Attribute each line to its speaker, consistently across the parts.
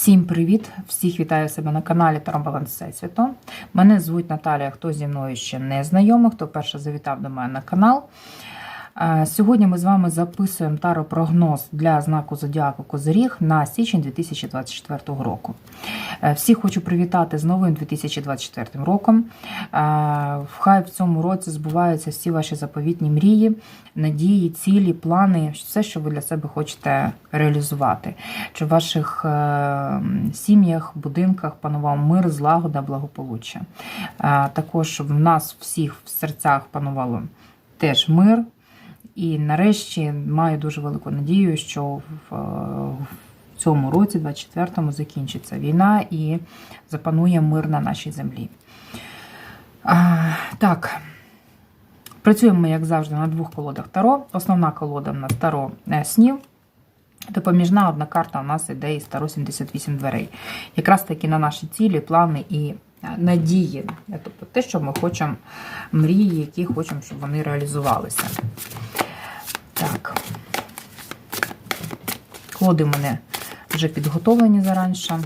Speaker 1: Всім привіт! Всіх вітаю себе на каналі Таромбаланс Всесвіту. Мене звуть Наталія, хто зі мною ще не знайомий, хто перше завітав до мене на канал. Е, Сьогодні ми з вами записуємо таро-прогноз для знаку Зодіаку Козиріг на січень 2024 року. Е, Всіх хочу привітати з новим 2024 роком. Е, Хай в цьому році збуваються всі ваші заповітні мрії, надії, цілі, плани, все, що ви для себе хочете реалізувати. Чи в ваших сім'ях, будинках панував мир, злагода, благополуччя. Також в нас всіх в серцях панувало теж мир. І нарешті маю дуже велику надію, що в, е, цьому році, 24-му, закінчиться війна і запанує мир на нашій землі. А, так, працюємо як завжди, на двох колодах Таро. Основна колода на Таро е, снів. Допоміжна одна карта у нас іде із Таро 78 дверей. Якраз таки на наші цілі, плани і е, надії. Тобто те, що ми хочемо, мрії, які хочемо, щоб вони реалізувалися. Так. Колоди в мене вже підготовлені заранше,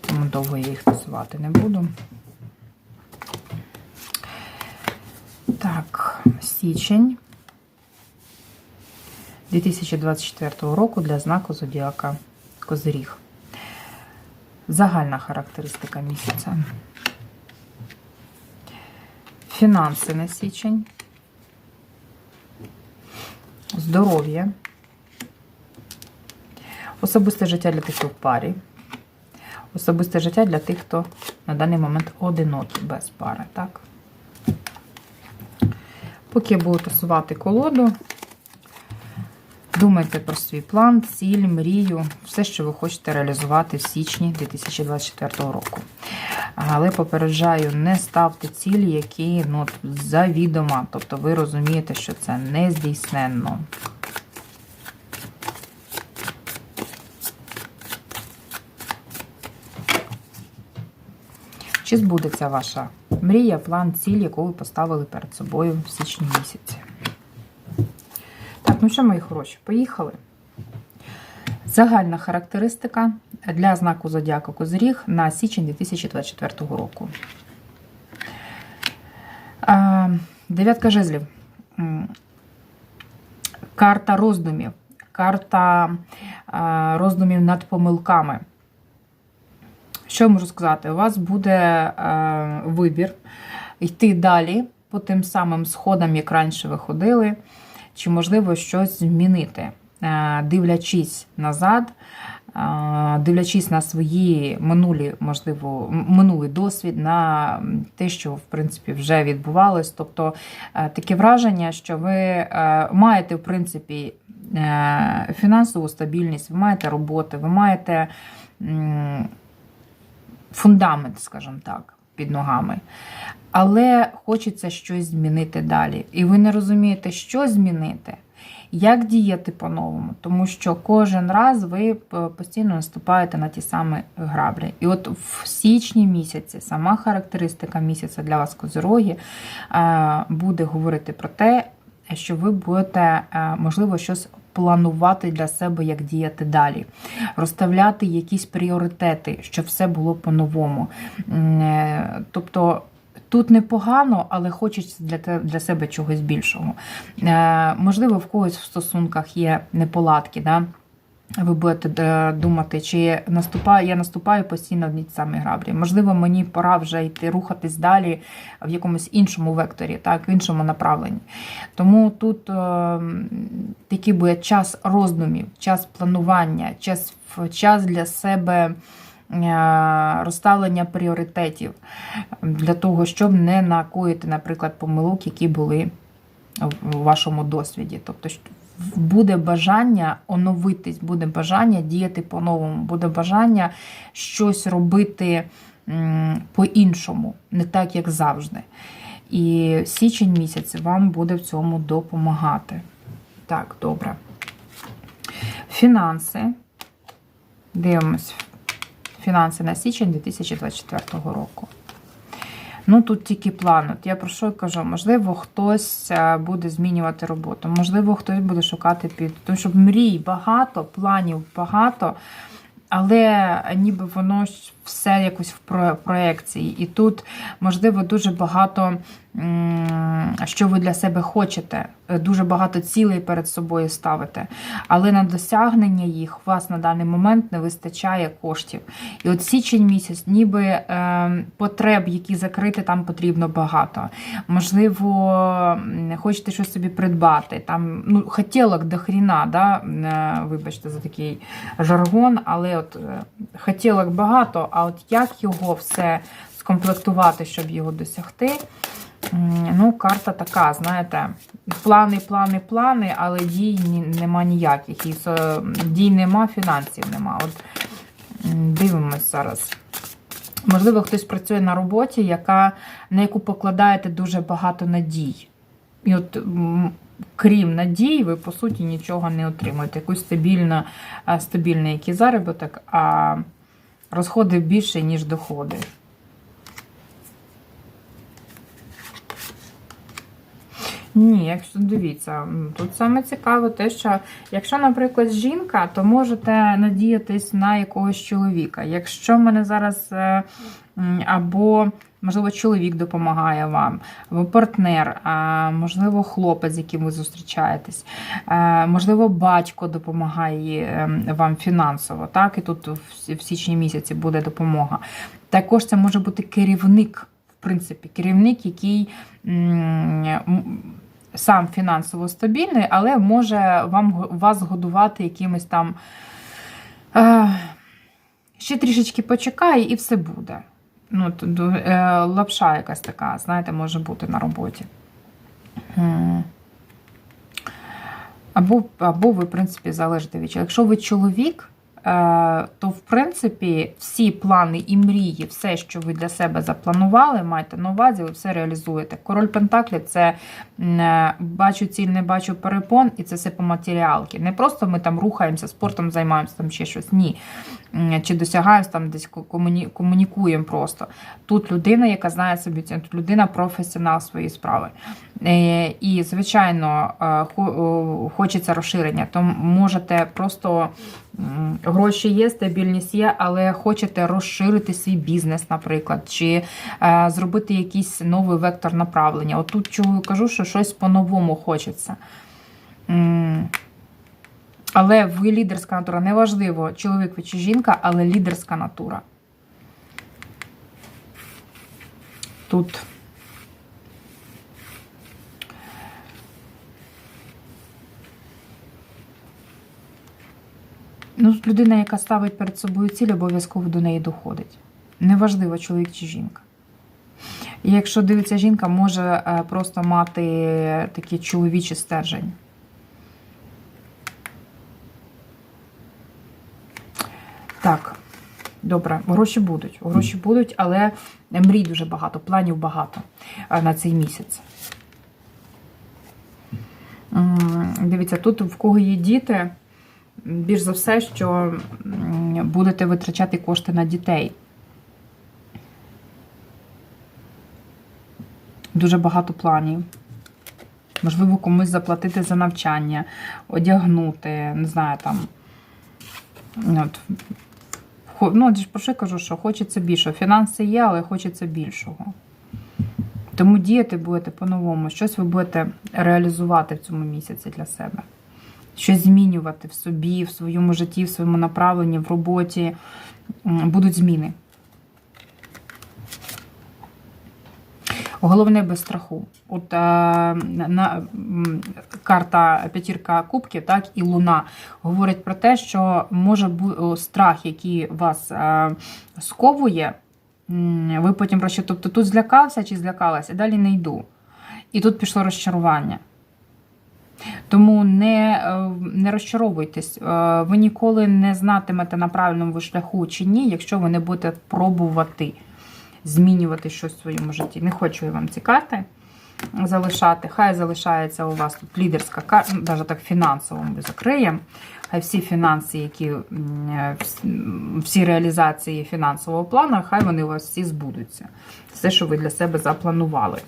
Speaker 1: тому довго я їх тасувати не буду. Так, січень 2024 року для знаку Зодіака Козиріг. Загальна характеристика місяця. Фінанси на січень здоров'я, особисте життя для тих, хто в парі, особисте життя для тих, хто на даний момент одинокий без пари. Так? Поки я буду тасувати колоду, думайте про свій план, ціль, мрію, все, що ви хочете реалізувати в січні 2024 року. Але попереджаю, не ставте цілі, які ну, завідомо. Тобто ви розумієте, що це не Чи збудеться ваша мрія, план, ціль, яку ви поставили перед собою в січні місяці? Так, ну що, мої хороші, поїхали. Загальна характеристика для знаку Зодіака Козиріг на січень 2024 року. Дев'ятка жезлів. Карта роздумів. Карта роздумів над помилками. Що я можу сказати? У вас буде вибір йти далі по тим самим сходам, як раніше ви ходили, чи можливо щось змінити, дивлячись назад дивлячись на свої минулі, можливо, минулий досвід, на те, що в принципі вже відбувалось. Тобто таке враження, що ви маєте, в принципі, фінансову стабільність, ви маєте роботи, ви маєте фундамент, скажімо так, під ногами. Але хочеться щось змінити далі. І ви не розумієте, що змінити. Як діяти по-новому? Тому що кожен раз ви постійно наступаєте на ті самі граблі. І от в січні місяці сама характеристика місяця для вас козироги буде говорити про те, що ви будете, можливо, щось планувати для себе, як діяти далі, розставляти якісь пріоритети, щоб все було по-новому. Е, тобто. Тут непогано, але хочеться для для себе чогось більшого. Е, Можливо, в когось в стосунках є неполадки. Да? Ви будете е, думати, чи наступаю, я наступаю постійно в одні самі граблі. Можливо, мені пора вже йти рухатись далі в якомусь іншому векторі, так, в іншому направленні. Тому тут е, такий буде час роздумів, час планування, час, час для себе. Е, розставлення пріоритетів для того, щоб не накоїти, наприклад, помилок, які були у вашому досвіді. Тобто, буде бажання оновитись, буде бажання діяти по-новому, буде бажання щось робити по-іншому, не так, як завжди. І січень місяць вам буде в цьому допомагати. Так, добре. Фінанси. Дивимось фінанси на січень 2024 року. Ну, тут тільки план. От Я про що кажу? Можливо, хтось е, буде змінювати роботу, можливо, хтось буде шукати під. Тому що мрій багато, планів багато. але ніби воно все якось в про- проекції. І тут, можливо, дуже багато, що ви для себе хочете, е, дуже багато цілей перед собою ставите. Але на досягнення їх у вас на даний момент не вистачає коштів. І от січень місяць, ніби е, потреб, які закрити, там потрібно багато. Можливо, хочете щось собі придбати. Там, ну, хотілок до хріна, да? е, вибачте за такий жаргон, але от е, хотілок багато, а от як його все скомплектувати, щоб його досягти. Ну, карта така, знаєте, плани, плани, плани, але дій нема ніяких. І дій нема, фінансів нема. От дивимось зараз. Можливо, хтось працює на роботі, яка, на яку покладаєте дуже багато надій. І от, крім надій, ви, по суті, нічого не отримуєте. Якусь стабільно, стабільний який заробіток, а розходи більше, ніж доходи. Ні, якщо дивіться, тут саме цікаво те, що якщо, наприклад, жінка, то можете надіятись на якогось чоловіка. Якщо в мене зараз е, або, можливо, чоловік допомагає вам, партнер, можливо, хлопець, з яким ви зустрічаєтесь, можливо, батько допомагає е, вам фінансово, так, і тут в січні місяці буде допомога. Також це може бути керівник, в принципі, керівник, який. Сам фінансово стабільний, але може вам вас годувати якимось там ще трішечки почекає і все буде. Ну, е, лапша якась така, знаєте, може бути на роботі. Або, або ви, в принципі, залежите від чоловіка. Якщо ви чоловік, то в принципі всі плани і мрії, все, що ви для себе запланували, маєте на увазі, ви все реалізуєте. Король Пентаклі це е, бачу ціль, не бачу перепон, і це все по матеріалки. Не просто ми там рухаємося, спортом займаємося, там ще щось. Ні. Чи досягаємо там десь комуні- комунікуємо просто. Тут людина, яка знає собі ціну, тут людина професіонал своєї справи. Е, І, звичайно, е, хочеться розширення, то можете просто гроші є, стабільність є, але хочете розширити свій бізнес, наприклад, чи е, зробити якийсь новий вектор направлення. От тут чого кажу, що щось по-новому хочеться. М, Але ви лідерська натура. Неважливо, чоловік ви чи жінка, але лідерська натура. Тут. Ну, людина, яка ставить перед собою ціль, обов'язково до неї доходить. Неважливо, чоловік чи жінка. І якщо дивиться жінка, може е, просто мати такий чоловічий стержень. Так, добре, гроші будуть. Гроші будуть, але мрій дуже багато, планів багато е, на цей місяць. Дивіться, тут в кого є діти, більш за все, що будете витрачати кошти на дітей. Дуже багато планів. Можливо, комусь заплатити за навчання, одягнути, не знаю, там. От, ну, про що я кажу, що хочеться більшого. Фінанси є, але хочеться більшого. Тому діяти будете по-новому. Щось ви будете реалізувати в цьому місяці для себе. Щось змінювати в собі, в своєму житті, в своєму направленні, в роботі. Будуть зміни. Головне без страху. От е, на карта п'ятірка кубків, так і луна говорить про те, що може бути страх, який вас е, сковує. Ви потім розчар- Тобто тут злякався чи злякалася, далі не йду. І тут пішло розчарування. Тому не, е, не розчаровуйтесь. Е, Ви ніколи не знатимете на правильному ви шляху чи ні, якщо ви не будете пробувати змінювати щось в своєму житті. Не хочу я вам ці карти залишати. Хай залишається у вас тут лідерська карта, навіть так фінансово ми закриємо. Хай всі фінанси, які е, вс- всі реалізації фінансового плану, хай вони у вас всі збудуться. Все, що ви для себе запланували.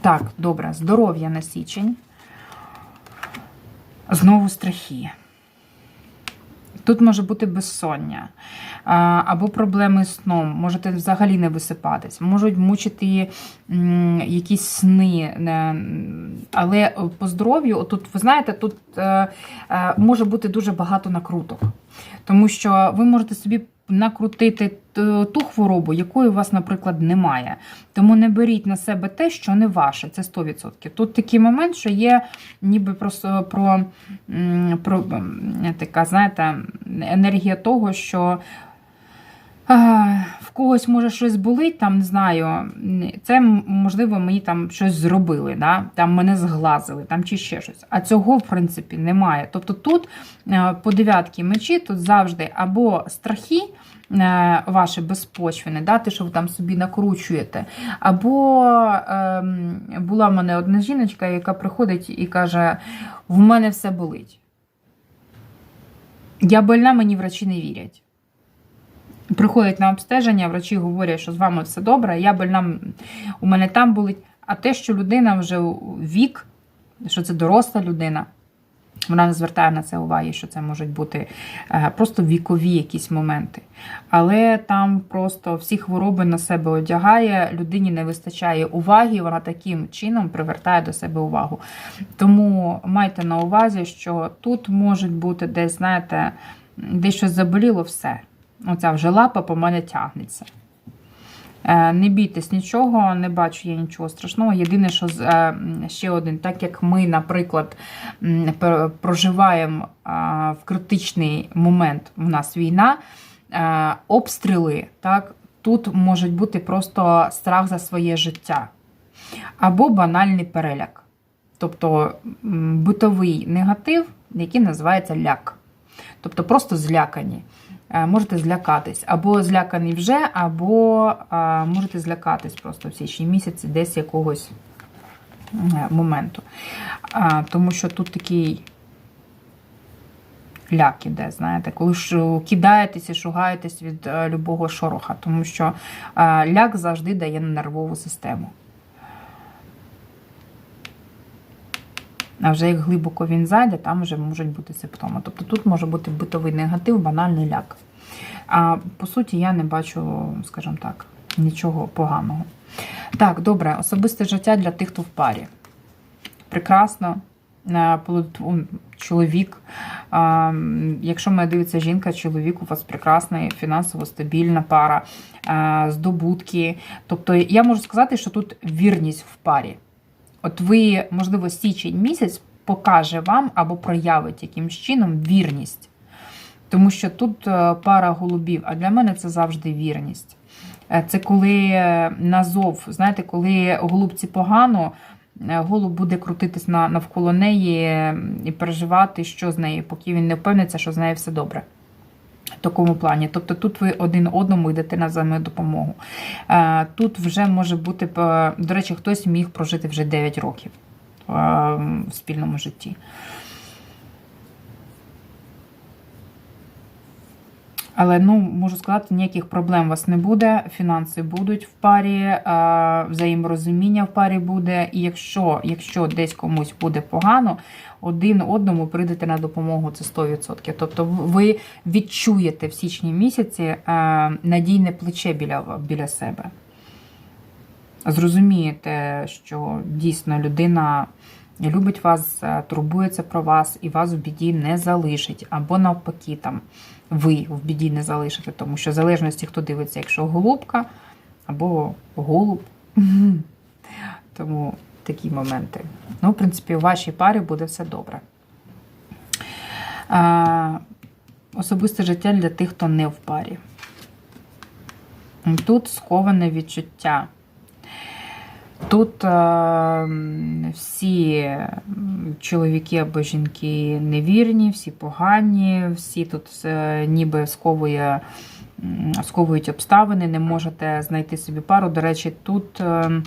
Speaker 1: Так, добре, здоров'я на січень. Знову страхи. Тут може бути безсоння або проблеми з сном, можете взагалі не висипатись, можуть мучити якісь сни. Але по здоров'ю, тут, ви знаєте, тут е, е, може бути дуже багато накруток. Тому що ви можете собі накрутити ту хворобу, якої у вас, наприклад, немає. Тому не беріть на себе те, що не ваше, це 100%. Тут такий момент, що є ніби просто про, про така, знаєте, енергія того, що. В когось може щось болить, там не знаю. Це можливо мені там щось зробили, да? там мене зглазили, там чи ще щось. А цього, в принципі, немає. Тобто тут е, по дев'ятки мечі тут завжди або страхи е, ваші безпочвені, да? те, що ви там собі накручуєте, або ем, була в мене одна жіночка, яка приходить і каже: в мене все болить. Я больна, мені врачі не вірять. Приходять на обстеження, врачі говорять, що з вами все добре, я больна, у мене там болить. А те, що людина вже вік, що це доросла людина, вона не звертає на це уваги, що це можуть бути е, просто вікові якісь моменти. Але там просто всі хвороби на себе одягає, людині не вистачає уваги, вона таким чином привертає до себе увагу. Тому майте на увазі, що тут можуть бути десь, знаєте, десь щось заболіло все. Оця вже лапа по мене тягнеться. Е, Не бійтесь нічого, не бачу я нічого страшного. Єдине, що е, ще один, так як ми, наприклад, проживаємо в критичний момент, у нас війна, е, обстріли, так, тут можуть бути просто страх за своє життя або банальний переляк. Тобто битовий негатив, який називається ляк. Тобто просто злякані. Е, Можете злякатись. Або злякані вже, або е, можете злякатись просто в січні місяці десь якогось е, моменту. Тому що тут такий ляк іде, знаєте, коли ж і шугаєтесь від любого шороха, тому що ляк завжди дає на нервову систему. А вже як глибоко він зайде, там вже можуть бути симптоми. Тобто тут може бути битовий негатив, банальний ляк. А по суті, я не бачу, скажімо так, нічого поганого. Так, добре, особисте життя для тих, хто в парі. Прекрасно. Е, Чоловік, якщо мене дивиться жінка, чоловік у вас прекрасний, фінансово стабільна пара, е, здобутки. Тобто я можу сказати, що тут вірність в парі. От ви, можливо, січень місяць покаже вам або проявить якимсь чином вірність. Тому що тут е, пара голубів, а для мене це завжди вірність. Е, Це коли назов, знаєте, коли голубці погано, е, голуб буде крутитись навколо неї і переживати, що з нею, поки він не впевниться, що з нею все добре. Такому плані. Тобто тут ви один одному йдете на взаємодопомогу. Е, Тут вже може бути, е, до речі, хтось міг прожити вже 9 років е, в спільному житті. Але ну можу сказати, ніяких проблем у вас не буде. Фінанси будуть в парі, взаєморозуміння в парі буде. І якщо, якщо десь комусь буде погано, один одному прийдете на допомогу, це 100%. Тобто ви відчуєте в січні місяці е, надійне плече біля, біля себе. Зрозумієте, що дійсно людина любить вас, е, турбується про вас і вас в біді не залишить. Або навпаки, там ви в біді не залишите, тому що в залежності, хто дивиться, якщо голубка або голуб. Тому такі моменти. Ну, в принципі, у вашій парі буде все добре. Особисте життя для тих, хто не в парі. Тут сховане відчуття. Тут е, всі чоловіки або жінки невірні, всі погані, всі тут ніби сковує, сковують обставини, не можете знайти собі пару. До речі, тут, е,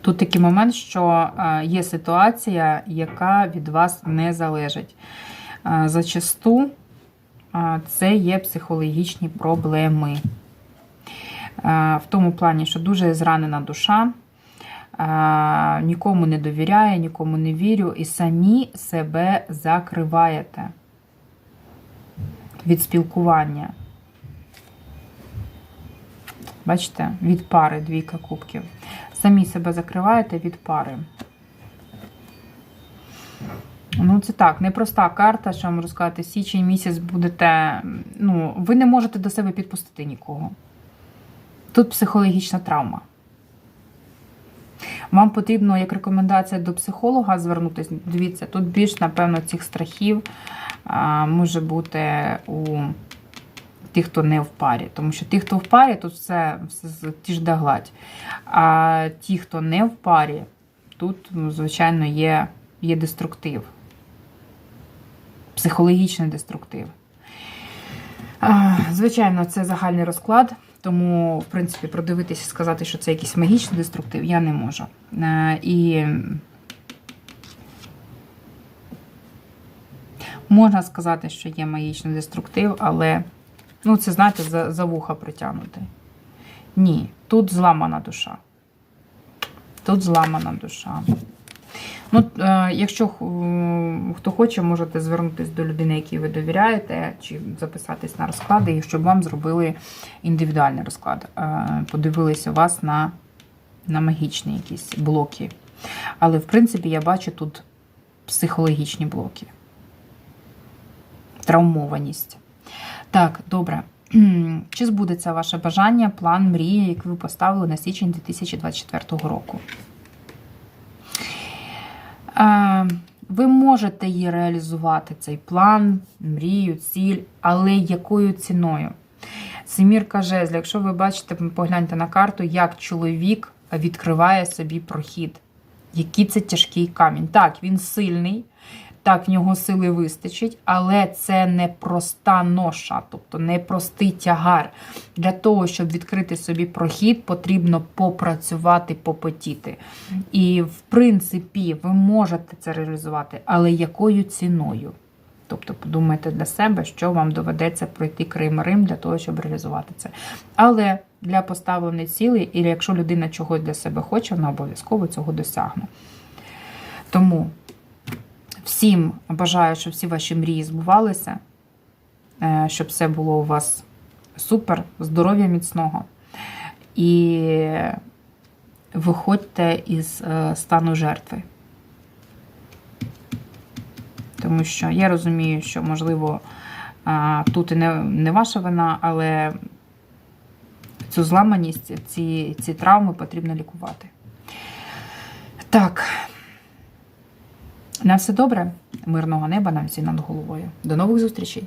Speaker 1: тут такий момент, що е, є ситуація, яка від вас не залежить. Зачасту це є психологічні проблеми. Е, В тому плані, що дуже зранена душа, е, нікому не довіряє, нікому не вірю, і самі себе закриваєте. від спілкування. Бачите, від пари двійка кубків. Самі себе закриваєте від пари. Ну, це так, непроста карта, що я можу сказати, січень місяць будете. Ну, ви не можете до себе підпустити нікого. Тут психологічна травма. Вам потрібно, як рекомендація до психолога, звернутися. Дивіться, тут більш, напевно, цих страхів а, може бути у тих, хто не в парі. Тому що ті, хто в парі, тут все, все ті ж да гладь. А ті, хто не в парі, тут, ну, звичайно, є, є деструктив. Психологічний деструктив. Звичайно, це загальний розклад, тому, в принципі, продивитися сказати, що це якийсь магічний деструктив, я не можу. Е, І можна сказати, що є магічний деструктив, але ну, це, знаєте, за, за вуха притягнути. Ні, тут зламана душа. Тут зламана душа. Ну, е, якщо е, хто хоче, можете звернутися до людини, якій ви довіряєте, чи записатись на розклади, щоб вам зробили індивідуальний розклад. Е, Подивилися вас на, на магічні якісь блоки. Але, в принципі, я бачу тут психологічні блоки. Травмованість. Так, добре. Чи збудеться ваше бажання, план, мрії, який ви поставили на січень 2024 року? Е, Ви можете її реалізувати, цей план, мрію, ціль, але якою ціною? Семірка жезлів, якщо ви бачите, погляньте на карту, як чоловік відкриває собі прохід. Який це тяжкий камінь. Так, він сильний, так, в нього сили вистачить, але це не проста ноша, тобто не простий тягар. Для того, щоб відкрити собі прохід, потрібно попрацювати, попотіти. І, в принципі, ви можете це реалізувати, але якою ціною? Тобто подумайте для себе, що вам доведеться пройти Крим Рим для того, щоб реалізувати це. Але для поставленої цілі, і якщо людина чогось для себе хоче, вона обов'язково цього досягне. Тому всім бажаю, щоб всі ваші мрії збувалися, е, щоб все було у вас супер, здоров'я міцного. І виходьте із е, стану жертви. Тому що я розумію, що, можливо, тут і не ваша вина, але цю зламаність, ці, ці травми потрібно лікувати. Так. На все добре, мирного неба нам всі над головою. До нових зустрічей!